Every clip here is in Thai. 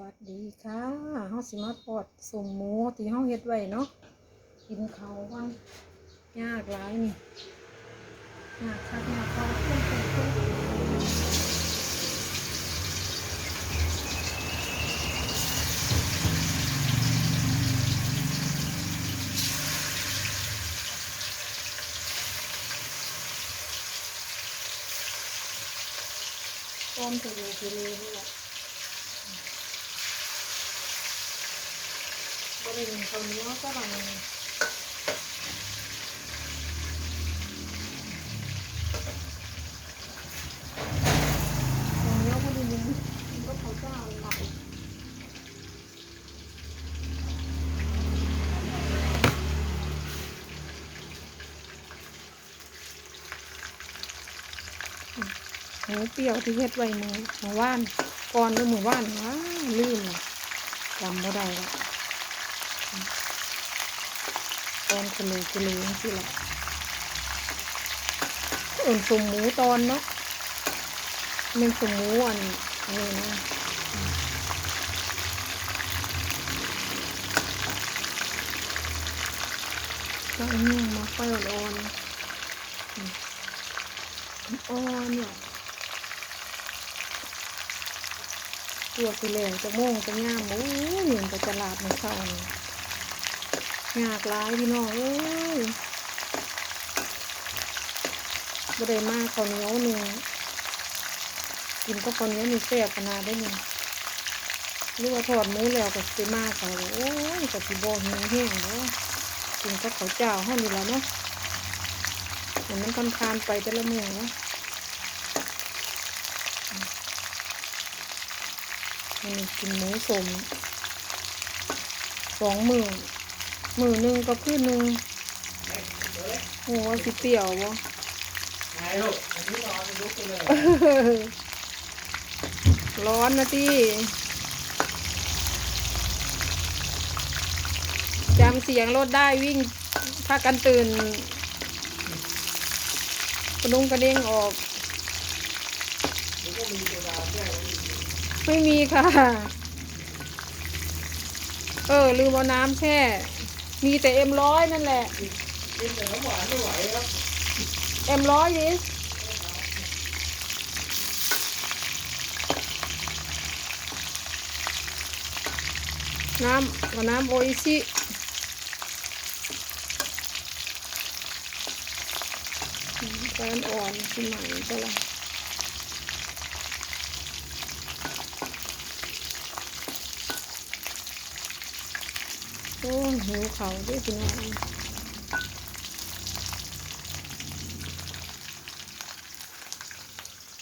วัสดีค่ะเฮาสิมาปอดสมหมูที่เฮาเฮ็ดไว้เนาะกินเขาวกันยากหลายนี่ยากคักยากพอเพิ่นเพิ่นเพิ่นต้มจะอยู่ที่นี่นี่แหละบ่ได้กินข้าวเหนียวซะบัดนี้อย่างนี้ก็ดีนึง มันก็เขาเจ้าหลับหมูเปรี้ยวที่เฮ็ดไว้มือหมูว่านก่อนหรือหมูว่านว้าลืมละจำบ่ได้ละ ตอนกะเลยกะเลยจังซี่ละอิ่นสมหมูตอนเนาะมันสมมูอันนี้นะก็อันนี้มาไฟอ่อนอ่อนเนี่ยตัวสีเหลืองจะโม่งจะง่ามโอ้ยเหมือนกับตลาดมันเข้า ยากร้ายพี่น้องเอ้ยบ่ได้มากข้าวเหนียวหนึ่งกินก็คนนี้มีแซ่บขนาดได้หนึ่งหรือว่าทอดหมูแล้วก็สิมากเขาโอ้ยกับสิโบแห้งแห้งแล้วกินก็เขาวเจ้าห้องนี่แหละเนาะเหมือนมันคานไปแต่ละเมืองเนาะนนี้กินหมูสมสองมือ มือหนึ่งก็คือหนึ่งโอ้ว่าสิเปรี้ยววะไงลูกอันนี้นอนลุกไปเลยร้อนนะที่จำเสียงรถได้วิ่งพากันตื่นกระดุงกระเด้งออกมันก็มีโซดาแก้วนี่ไม่มีค่ะ เออ ลืมเอาน้ำแช่ มีแต่เอ็มร้อยนั่นแหละกินแต่น้ำหวานไม่ไหวครับเอ็มร้อยดิน้ำกับน้ำโออิชิแฟนอ่อนขึ้นมาอีกแล้ว โอ้หิวเขาด้วยพี่น้อง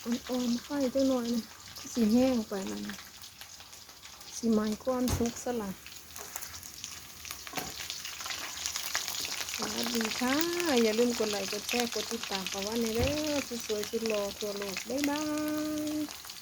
อ่อนๆไฟจังหน่อยนะสีแห้งไปมันสีไม้ก้อนทุกสลัดสวัสดีค่ะ อย่าลืมกดไลค์กดแชร์กดติดตามเพราะว่าในเด้องสวยๆสุดหล่อทั่วโลกบ๊ายบาย